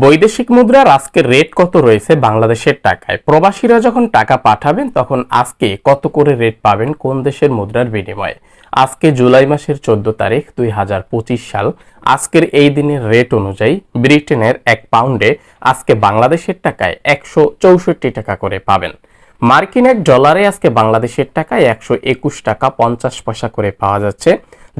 বৈদেশিক মুদ্রার আজকের রেট কত রয়েছে বাংলাদেশের টাকায়? প্রবাসীরা যখন টাকা পাঠাবেন, তখন আজকে কত করে রেট পাবেন কোন দেশের মুদ্রার বিনিময়ে? আজকে জুলাই মাসের চোদ্দ তারিখ, দুই হাজার পঁচিশ সাল। আজকের এই দিনের রেট অনুযায়ী ব্রিটেনের এক পাউন্ডে আজকে বাংলাদেশের টাকায় একশো চৌষট্টি টাকা করে পাবেন। মার্কিন এক ডলারে আজকে বাংলাদেশের টাকায় একশো একুশ টাকা পঞ্চাশ পয়সা করে পাওয়া যাচ্ছে।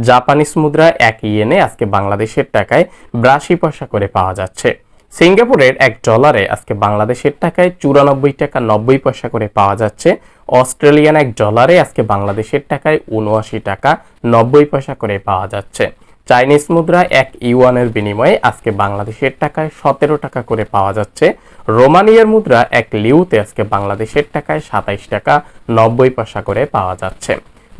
জাপানিজ মুদ্রা এক ইয়েনে আজকে বাংলাদেশের টাকায় বিরাশি পয়সা করে পাওয়া যাচ্ছে। সিঙ্গাপুরের এক ডলারে আজকে বাংলাদেশের টাকায় চুরানব্বই টাকা নব্বই পয়সা করে পাওয়া যাচ্ছে। অস্ট্রেলিয়ান এক ডলারে আজকে বাংলাদেশের টাকায় উনআশি টাকা নব্বই পয়সা করে পাওয়া যাচ্ছে। চাইনিজ মুদ্রা এক ইউয়ানের বিনিময়ে আজকে বাংলাদেশের টাকায় সতেরো টাকা করে পাওয়া যাচ্ছে। রোমানিয়ার মুদ্রা এক লিউতে আজকে বাংলাদেশের টাকায় সাতাইশ টাকা নব্বই পয়সা করে পাওয়া যাচ্ছে।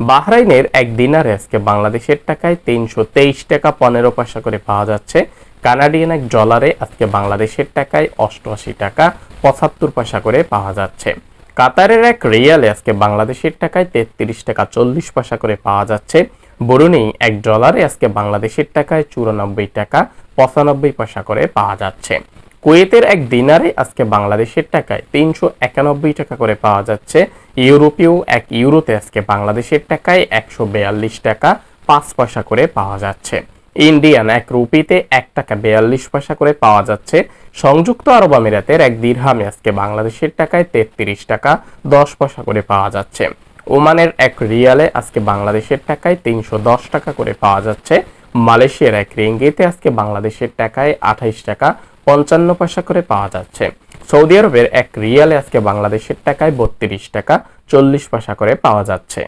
বাহরাইনের এক দিনারে আজকে বাংলাদেশের টাকায় তিনশো তেইশ টাকা পনেরো পয়সা করে পাওয়া যাচ্ছে। কানাডিয়ান এক ডলারে আজকে বাংলাদেশের টাকায় অষ্টআশি টাকা পঁচাত্তর পয়সা করে পাওয়া যাচ্ছে। কাতারের এক রিয়ালে আজকে বাংলাদেশের টাকায় তেত্রিশ টাকা চল্লিশ পয়সা করে পাওয়া যাচ্ছে। বরুণী এক ডলারে আজকে বাংলাদেশের টাকায় চুরানব্বই টাকা পঁচানব্বই পয়সা করে পাওয়া যাচ্ছে। কুয়েতের এক দিনারে আজকে বাংলাদেশের টাকায় তিনশো একানব্বই টাকা করে পাওয়া যাচ্ছে। ইউরোপীয় এক ইউরোতে আজকে বাংলাদেশের টাকায় একশো বেয়াল্লিশ টাকা পাঁচ পয়সা করে পাওয়া যাচ্ছে। ইন্ডিয়ান এক রুপিতে এক টাকা বেয়াল্লিশ পয়সা করে পাওয়া যাচ্ছে। সংযুক্ত আরব আমিরাতের এক দিরহামে আজকে বাংলাদেশের টাকায় তেত্রিশ টাকা দশ পয়সা করে পাওয়া যাচ্ছে। ওমানের এক রিয়ালে আজকে বাংলাদেশের টাকায় তিনশো দশ টাকা করে পাওয়া যাচ্ছে। মালয়েশিয়ার এক রিঙ্গিতে আজকে বাংলাদেশের টাকায় আঠাইশ টাকা পঞ্চান্ন পয়সা করে পাওয়া যাচ্ছে। সৌদি আরবের এক রিয়ালে আজকে বাংলাদেশের টাকায় বত্রিশ টাকা, চল্লিশ পয়সা করে পাওয়া যাচ্ছে।